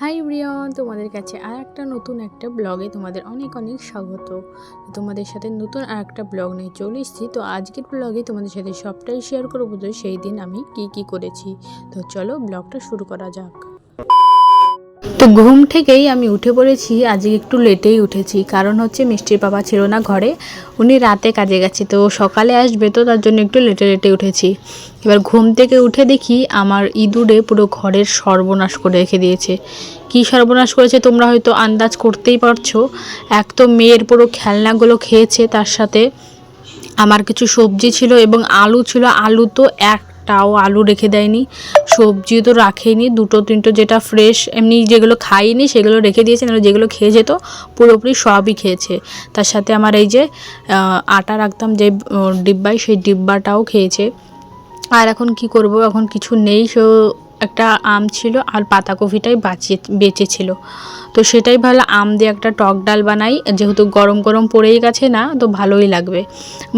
High Brian তোমাদের কাছে আর একটা নতুন একটা ব্লগে তোমাদের অনেক অনেক স্বাগত। তোমাদের সাথে নতুন আর একটা ব্লগ নিয়ে চলে এসেছি। তো আজকের ব্লগে তোমাদের সাথে সবটাই শেয়ার করব তো সেই দিন আমি কি কি করেছি। তো চলো ব্লগটা শুরু করা যাক। তো ঘুম থেকেই আমি উঠে পড়েছি আজকে একটু লেটেই উঠেছি। কারণ হচ্ছে মিষ্টির বাবা ছিল না ঘরে, উনি রাতে কাজে গেছে, তো সকালে আসবে তো তার জন্য একটু লেটে লেটে উঠেছি। এবার ঘুম থেকে উঠে দেখি আমার ইঁদুরে পুরো ঘরের সর্বনাশ করে রেখে দিয়েছে। কি সর্বনাশ করেছে তোমরা হয়তো আন্দাজ করতেই পারছ। এক তো মেয়ের পুরো খেলনাগুলো খেয়েছে, তার সাথে আমার কিছু সবজি ছিল এবং আলু ছিল। আলু তো একটাও আলু রেখে দেয়নি, সবজি তো রাখেনি দুটো তিনটো যেটা ফ্রেশ এমনি যেগুলো খাইনি সেগুলো রেখে দিয়েছে না যেগুলো খেয়ে যেত পুরোপুরি সবই খেয়েছে। তার সাথে আমার এই যে আটা রাখতাম যে ডিব্বায়, সেই ডিব্বাটাও খেয়েছে। আর এখন কি করব? এখন কিছু নেই, সো একটা আম ছিল আর পাতাকপিটাই বাঁচিয়ে বেঁচে ছিল তো সেটাই ভালো, আম দিয়ে একটা টক ডাল বানাই। যেহেতু গরম গরম পড়েই গেছে না, তো ভালোই লাগবে।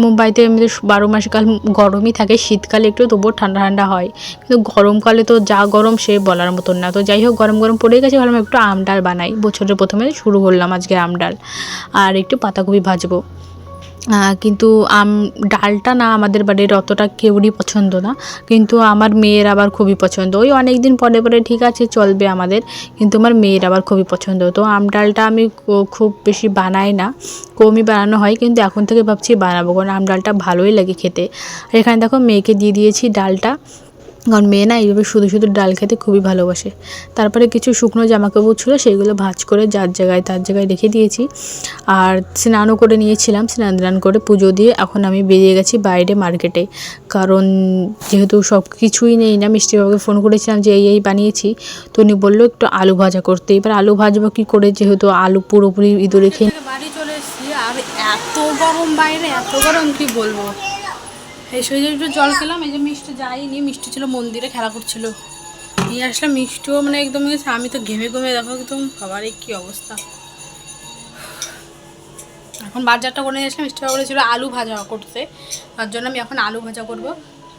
মুম্বাইতে এমনিতে বারো মাস কাল গরমই থাকে, শীতকালে একটু তবুও ঠান্ডা ঠান্ডা হয়। কিন্তু গরমকালে তো যা গরম সে বলার মতন না। তো যাই হোক, গরম গরম পড়ে গেছে, ভাবলাম একটু আম ডাল বানাই। বছরের প্রথমে শুরু করলাম আজকে আম ডাল। আর একটু পাতাকপি ভাজবো। কিন্তু আম, ডালটা না আমাদের বাড়ির অতটা কেউরই পছন্দ না। কিন্তু আমার মেয়ের আবার খুবই পছন্দ। ওই অনেক দিন পরে পরে ঠিক আছে, চলবে আমাদের, কিন্তু আমার মেয়ের আবার খুবই পছন্দ। তো আম ডালটা আমি খুব বেশি বানাই না, কমই বানানো হয়, কিন্তু এখন থেকে ভাবছি বানাবো, কারণ আম ডালটা ভালোই লাগে খেতে। এখানে দেখো মেয়েকে দিয়ে দিয়েছি ডালটা। কারণ মেয়ে না এইভাবে শুধু শুধু ডাল খেতে খুবই ভালোবাসে। তারপরে কিছু শুকনো জামা কাপড় ছিল সেগুলো ভাজ করে যার জায়গায় তার জায়গায় রেখে দিয়েছি। আর স্নানও করে নিয়েছিলাম, স্নান টান করে পুজো দিয়ে এখন আমি বেরিয়ে গেছি বাইরে মার্কেটে। কারণ যেহেতু সব কিছুই নেই না, মিষ্টিবাবুকে ফোন করেছিলাম যে এই এই বানিয়েছি। তো উনি বলল একটু আলু ভাজা করতে। এবার আলু ভাজবো কী করে? যেহেতু আলু পুরোপুরি ইঁদুরে খেয়ে বাড়ি চলে এসেছি আর এত গরম বাইরে, এত গরম কি বলব? এই সে একটু জল খেলাম, এই যে মিষ্টি যাইনি, মিষ্টি ছিল মন্দিরে, খেলা করছিল। নিয়ে আসলাম মিষ্টিও মানে একদম আমি তো ঘেমে ঘেমে দেখো একদম, বাবার এই কী অবস্থা। এখন বাজারটা করে নিয়ে আসলাম মিষ্টি বলেছিল আলু ভাজা করতে। তার জন্য আমি এখন আলু ভাজা করব।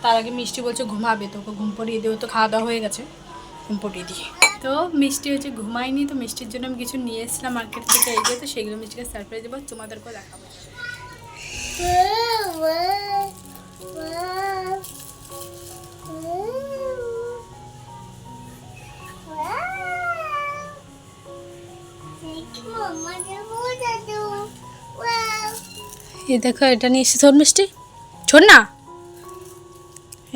তার আগে মিষ্টি বলছে ঘুমাবে, তো ঘুম পড়িয়ে দিয়ে তো খাওয়া দাওয়া হয়ে গেছে, ঘুম পড়িয়ে দিই তো মিষ্টি হচ্ছে ঘুমায়নি, তো মিষ্টির জন্য আমি কিছু নিয়ে এসেছিলাম মার্কেট থেকে, এই যে তো সেগুলো মিষ্টিকে সারপ্রাইজ দেবো, তোমাদেরকেও দেখাবো। এই দেখো এটা নিয়ে এসেছি তোর মিষ্টি। ছোট না?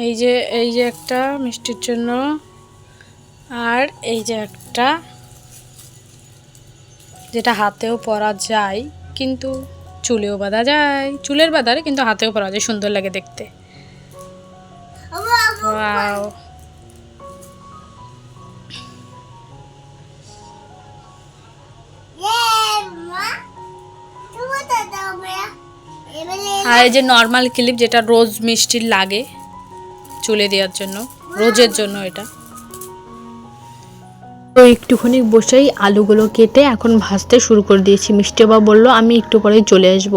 এই যে এই যে একটা মিষ্টির জন্য আর এই যে একটা যেটা হাতেও পরা যায় কিন্তু চুলেও বাঁধা যায়। চুলের বাঁধারে কিন্তু হাতেও পরা যায় সুন্দর লাগে দেখতে। আর এই যে নর্মাল ক্লিপ যেটা রোজ মিষ্টির লাগে চুলে দেওয়ার জন্য রোজের জন্য এটা। তো একটুখানি বসেই আলুগুলো কেটে এখন ভাজতে শুরু করে দিয়েছি। মিষ্টি বাবা বলল আমি একটু পরেই চলে আসব।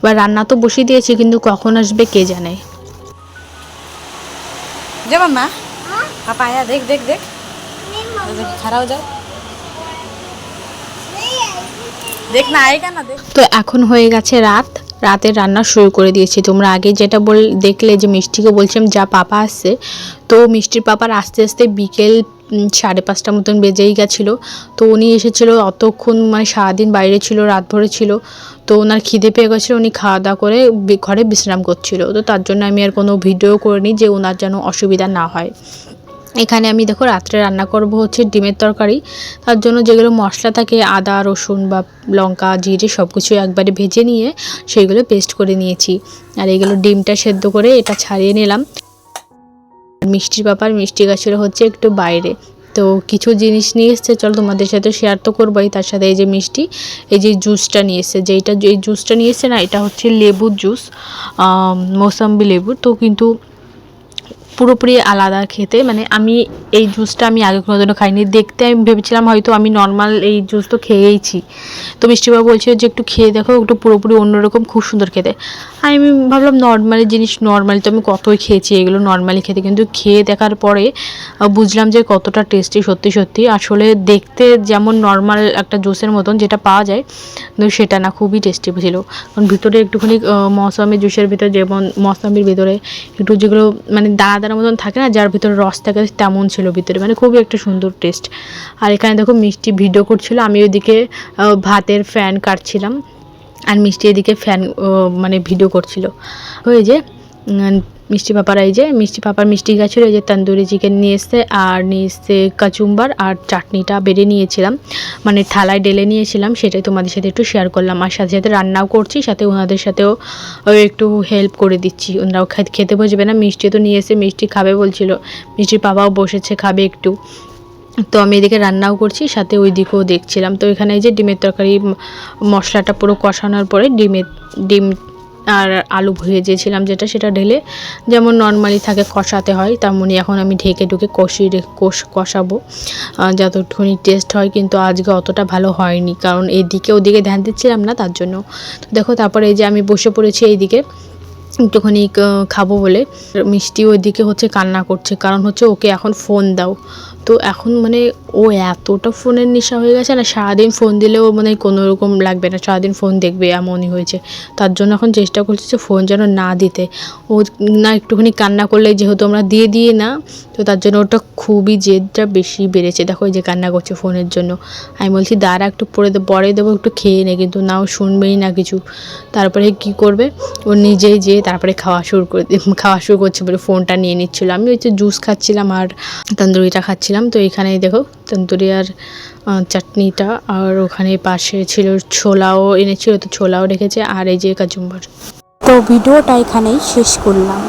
এবার রান্না তো বসিয়ে দিয়েছি কিন্তু কখন আসবে কে জানে? যে মাম্মা পাপা আয়া দেখ দেখ দেখ। খারাও যাও দেখ দেখ। তো এখন হয়ে গেছে রাত। রাতের রান্না শুরু করে দিয়েছি। তোমরা আগে যেটা বল, দেখলে যে মিষ্টিকে বলছিলাম, যা পাপা আসছে তো মিষ্টির পাপার আস্তে আস্তে বিকেল সাড়ে পাঁচটা মতন বেজেই গেছিল। তো উনি এসেছিল অতক্ষণ মানে সারাদিন বাইরে ছিল, রাত ভরে ছিল। তো ওনার খিদে পেয়ে গেছিল উনি খাওয়া দাওয়া করে ঘরে বিশ্রাম করছিল। তো তার জন্য আমি আর কোনো ভিডিও করিনি যে ওনার যেন অসুবিধা না হয়। এখানে আমি দেখো রাত্রে রান্না করব হচ্ছে ডিমের তরকারি। তার জন্য যেগুলো মশলা থাকে, আদা, রসুন বা লঙ্কা, জিরে সব কিছু একবারে ভেজে নিয়ে সেগুলো পেস্ট করে নিয়েছি। আর এগুলো ডিমটা সেদ্ধ করে এটা ছাড়িয়ে নিলাম। মিষ্টির ব্যাপার, মিষ্টি গাছের হচ্ছে একটু বাইরে। তো কিছু জিনিস নিয়ে এসছে, চলো তোমাদের সাথে শেয়ার তো করবোই, তার সাথে এই যে মিষ্টি, এই যে জুসটা নিয়ে এসছে। যেইটা, এই জুসটা নিয়ে এসছে না, এটা হচ্ছে লেবুর জুস মৌসাম্বি লেবু তো কিন্তু পুরোপুরি আলাদা খেতে। মানে আমি এই জুসটা আমি আগে কোনোদিনও খাইনি। দেখতে আমি ভেবেছিলাম হয়তো আমি নর্মাল এই জুস তো খেয়েইছি। তো মিষ্টিবাবু বলছিল যে একটু খেয়ে দেখো, একটু পুরোপুরি অন্যরকম, খুব সুন্দর খেতে। আমি ভাবলাম নর্মালি জিনিস নর্মালি তো আমি কতই খেয়েছি, এগুলো নর্মালি খেতে। কিন্তু খেয়ে দেখার পরে বুঝলাম যে কতটা টেস্টি সত্যি সত্যি। আসলে দেখতে যেমন নর্মাল একটা জুসের মতন যেটা পাওয়া যায়, কিন্তু সেটা না, খুবই টেস্টি ছিল। কারণ ভিতরে একটুখানি মৌসুমি জুসের ভিতরে যেমন, মৌসামির ভিতরে একটু যেগুলো মানে দানা দানা মতন থাকে না, যার ভিতরে রস থাকে তেমন ছিল ভিতরে মানে খুবই একটা সুন্দর টেস্ট আর এখানে দেখো মিষ্টি ভিডিও করছিল, আমি ওইদিকে ভাতের ফ্যান কাটছিলাম, আর মিষ্টি এদিকে ফ্যান মানে ভিডিও করছিল। ওই যে মিষ্টি পাপার এই যে, মিষ্টি পাপার মিষ্টি গেছিল এই যে তন্দুরি চিকেন নিয়ে এসছে, আর নিয়ে এসছে কাচুম্বার আর চাটনিটা বেড়ে নিয়েছিলাম। মানে থালায় ডেলে নিয়েছিলাম, সেটাই তোমাদের সাথে একটু শেয়ার করলাম। আর সাথে সাথে রান্নাও করছি, সাথে ওনাদের সাথেও একটু হেল্প করে দিচ্ছি। ওনারাও খেতে বসবে না, মিষ্টি তো নিয়ে এসে মিষ্টি খাবে বলছিল। মিষ্টির বাবাও বসেছে, খাবে একটু। তো আমি এদিকে রান্নাও করছি, সাথে ওই দিকেও দেখছিলাম। তো এখানে এই যে ডিমের তরকারি, মশলাটা পুরো কষানোর পরে ডিমের, ডিম আর আলু ভেজেছিলাম যেটা, সেটা ঢেলে যেমন নর্মালি থাকে কষাতে হয়, তেমনই এখন আমি ঢেকে ঢুকে কষি রে- কষ, কষাবো। যতটুকুনি টেস্ট হয় কিন্তু আজকে অতটা ভালো হয়নি, কারণ এদিকে ওদিকে ধ্যান দিচ্ছিলাম না, তার জন্য। তো দেখো, তারপরে এই যে আমি বসে পড়েছি এইদিকে, একটুখানি খাব বলে। মিষ্টি ওইদিকে হচ্ছে কান্না করছে, কারণ হচ্ছে ওকে এখন ফোন দাও। তো এখন মানে ও এতটা ফোনের নেশা হয়ে গেছে না, সারাদিন ফোন দিলেও মানে কোনো রকম লাগবে না, সারাদিন ফোন দেখবে এমনই হয়েছে। তার জন্য এখন চেষ্টা করছি যে ফোন যেন না দিতে। ও না একটুখানি কান্না করলে যেহেতু আমরা দিয়ে দিয়ে না তো তার জন্য ওটা খুবই জেদটা বেশি বেড়েছে। দেখো যে কান্না করছে ফোনের জন্য। আমি বলছি, দাঁড়া, একটু পরে পরে দেবো, একটু খেয়ে নে, কিন্তু না ও শুনবেই না কিছু। তারপরে কি করবে? ও নিজেই যেয়ে তারপরে খাওয়া শুরু করে খাওয়া শুরু করছে বলে ফোনটা নিয়ে নিচ্ছিল। আমি হচ্ছে জুস খাচ্ছিলাম আর তন্দুরিটা খাচ্ছিলাম। তো এখানেই দেখো, তন্দুরি আর চাটনিটা আর ওখানে পাশে ছিল ছোলাও এনেছিল, তো ছোলাও রেখেছে আর এই যে কাচুম্বার তো ভিডিওটা এখানেই শেষ করলাম।